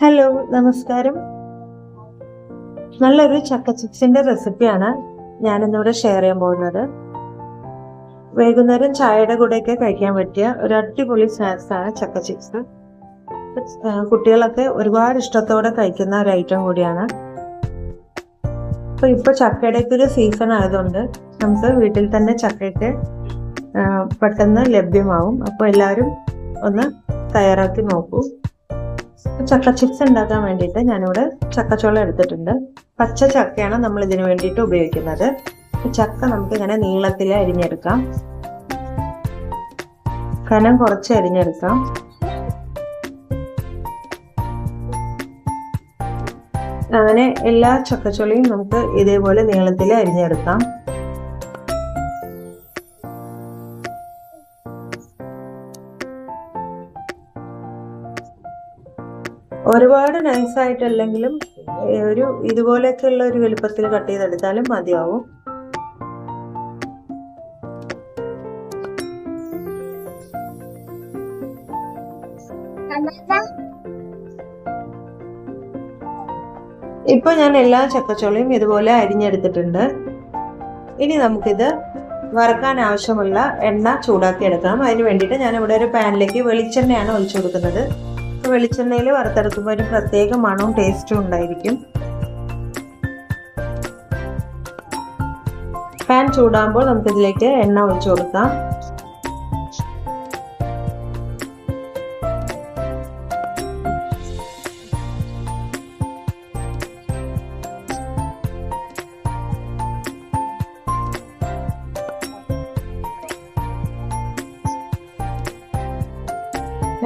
Hello നമസ്കാരം. നല്ലൊരു ചക്ക ചിപ്സിന്റെ റെസിപ്പിയാണ് ഞാനിന്നിവിടെ ഷെയർ ചെയ്യാൻ പോകുന്നത്. വൈകുന്നേരം ചായയുടെ കൂടെയൊക്കെ കഴിക്കാൻ പറ്റിയ ഒരു അടിപൊളി സ്നാക്സ് ആണ് ചക്ക ചിപ്സ്. കുട്ടികളൊക്കെ ഒരുപാട് ഇഷ്ടത്തോടെ കഴിക്കുന്ന ഒരു ഐറ്റം കൂടിയാണ്. അപ്പൊ ഇപ്പൊ ചക്കയുടെ ഒക്കെ ഒരു സീസൺ ആയതുകൊണ്ട് നമുക്ക് വീട്ടിൽ തന്നെ ചക്കയൊക്കെ പെട്ടെന്ന് ലഭ്യമാവും. അപ്പോൾ എല്ലാവരും ഒന്ന് തയ്യാറാക്കി നോക്കൂ. ചക്ക ചിപ്സ് ഉണ്ടാക്കാൻ വേണ്ടിയിട്ട് ഞാനിവിടെ ചക്കച്ചോളം എടുത്തിട്ടുണ്ട്. പച്ച ചക്കയാണ് നമ്മൾ ഇതിനു വേണ്ടിയിട്ട് ഉപയോഗിക്കുന്നത്. ചക്ക നമുക്ക് ഇങ്ങനെ നീളത്തിൽ അരിഞ്ഞെടുക്കാം. കനം കുറച്ച് അരിഞ്ഞെടുക്കാം. അങ്ങനെ എല്ലാ ചക്കച്ചോളയും നമുക്ക് ഇതേപോലെ നീളത്തിൽ അരിഞ്ഞെടുക്കാം. ഒരുപാട് നൈസായിട്ടല്ലെങ്കിലും ഒരു ഇതുപോലെയൊക്കെയുള്ള ഒരു വലുപ്പത്തിൽ കട്ട് ചെയ്തെടുത്താലും മതിയാവും. ഇപ്പൊ ഞാൻ എല്ലാ ചക്കച്ചോളയും ഇതുപോലെ അരിഞ്ഞെടുത്തിട്ടുണ്ട്. ഇനി നമുക്കിത് വറക്കാൻ ആവശ്യമുള്ള എണ്ണ ചൂടാക്കി എടുക്കണം അതിന് വേണ്ടിയിട്ട് ഞാൻ ഇവിടെ ഒരു പാനിലേക്ക് വെളിച്ചെണ്ണയാണ് ഒഴിച്ചു കൊടുക്കുന്നത്. വെളിച്ചെണ്ണയിൽ വറുത്തെടുക്കുമ്പോൾ ഒരു പ്രത്യേക മണവും ടേസ്റ്റും ഉണ്ടായിരിക്കും. പാൻ ചൂടാകുമ്പോൾ നമുക്കിതിലേക്ക് എണ്ണ ഒഴിച്ചു കൊടുക്കാം.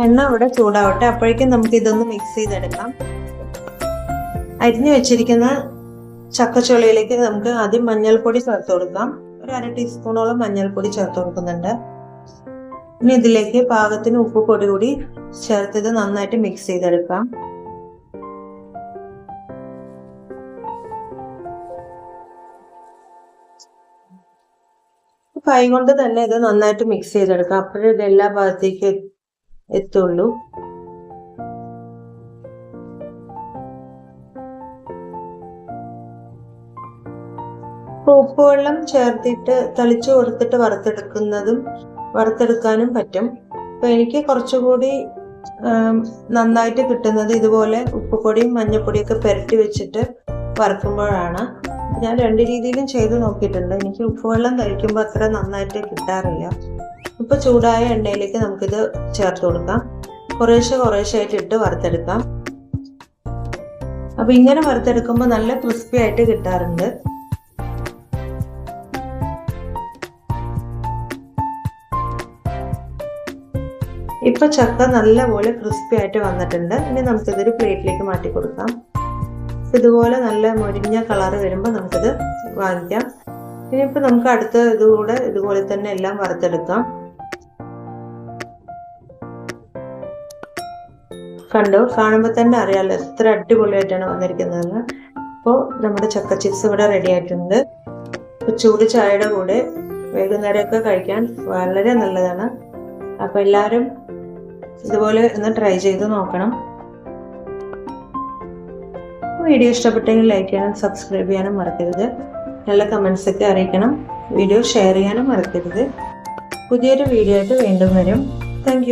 എണ്ണ ഇവിടെ ചൂടാവട്ടെ. അപ്പോഴേക്കും നമുക്ക് ഇതൊന്ന് മിക്സ് ചെയ്തെടുക്കാം. അരിഞ്ഞു വെച്ചിരിക്കുന്ന ചക്കച്ചുളയിലേക്ക് നമുക്ക് ആദ്യം മഞ്ഞൾപ്പൊടി ചേർത്ത് കൊടുക്കാം. ഒരു അര ടീസ്പൂണോളം മഞ്ഞൾപ്പൊടി ചേർത്ത് കൊടുക്കുന്നുണ്ട്. ഇനി ഇതിലേക്ക് പാകത്തിന് ഉപ്പ് പൊടി കൂടി ചേർത്ത് ഇത് നന്നായിട്ട് മിക്സ് ചെയ്തെടുക്കാം. കൈ കൊണ്ട് തന്നെ ഇത് നന്നായിട്ട് മിക്സ് ചെയ്തെടുക്കാം. അപ്പോഴും ഇത് എല്ലാ ഭാഗത്തേക്കും എത്തുള്ളൂ. ഉപ്പുവെള്ളം ചേർത്തിട്ട് തളിച്ചു കൊടുത്തിട്ട് വറുത്തെടുക്കുന്നതും വറുത്തെടുക്കാനും പറ്റും. അപ്പൊ എനിക്ക് കുറച്ചുകൂടി നന്നായിട്ട് കിട്ടുന്നത് ഇതുപോലെ ഉപ്പുപൊടിയും മഞ്ഞപ്പൊടിയും ഒക്കെ പുരട്ടി വെച്ചിട്ട് വറുക്കുമ്പോഴാണ്. ഞാൻ രണ്ട് രീതിയിലും ചെയ്ത് നോക്കിയിട്ടുണ്ട്. എനിക്ക് ഉപ്പുവെള്ളം കഴിക്കുമ്പോൾ അത്ര നന്നായിട്ട് കിട്ടാറില്ല. ഇപ്പൊ ചൂടായ എണ്ണയിലേക്ക് നമുക്കിത് ചേർത്ത് കൊടുക്കാം. കുറേശ്ശെ കുറേശ്ശെ ആയിട്ട് ഇട്ട് വറുത്തെടുക്കാം. അപ്പൊ ഇങ്ങനെ വറുത്തെടുക്കുമ്പോൾ നല്ല ക്രിസ്പി ആയിട്ട് കിട്ടാറുണ്ട്. ഇപ്പൊ ചക്ക നല്ലപോലെ ക്രിസ്പി ആയിട്ട് വന്നിട്ടുണ്ട്. ഇനി നമുക്കിതൊരു പ്ലേറ്റിലേക്ക് മാറ്റി കൊടുക്കാം. ഇതുപോലെ നല്ല മുരിഞ്ഞ കളർ വരുമ്പോൾ നമുക്കിത് വാങ്ങിക്കാം. ഇനിയിപ്പോ നമുക്ക് അടുത്ത ഇതുകൂടെ ഇതുപോലെ തന്നെ എല്ലാം വറുത്തെടുക്കാം. കണ്ടു. കാണുമ്പോൾ തന്നെ അറിയാമല്ലോ എത്ര അടിപൊളിയായിട്ടാണ് വന്നിരിക്കുന്നതെന്ന്. അപ്പോൾ നമ്മുടെ ചക്ക ചിപ്സ് ഇവിടെ റെഡി ആയിട്ടുണ്ട്. ഇപ്പോൾ ചൂട് ചായയുടെ കൂടെ വൈകുന്നേരമൊക്കെ കഴിക്കാൻ വളരെ നല്ലതാണ്. അപ്പോൾ എല്ലാവരും ഇതുപോലെ ഒന്ന് ട്രൈ ചെയ്ത് നോക്കണം. വീഡിയോ ഇഷ്ടപ്പെട്ടെങ്കിൽ ലൈക്ക് ചെയ്യാനും സബ്സ്ക്രൈബ് ചെയ്യാനും മറക്കരുത്. നല്ല കമൻസ് ഒക്കെ അറിയിക്കണം. വീഡിയോ ഷെയർ ചെയ്യാനും മറക്കരുത്. പുതിയൊരു വീഡിയോ ആയിട്ട് വീണ്ടും വരും. താങ്ക്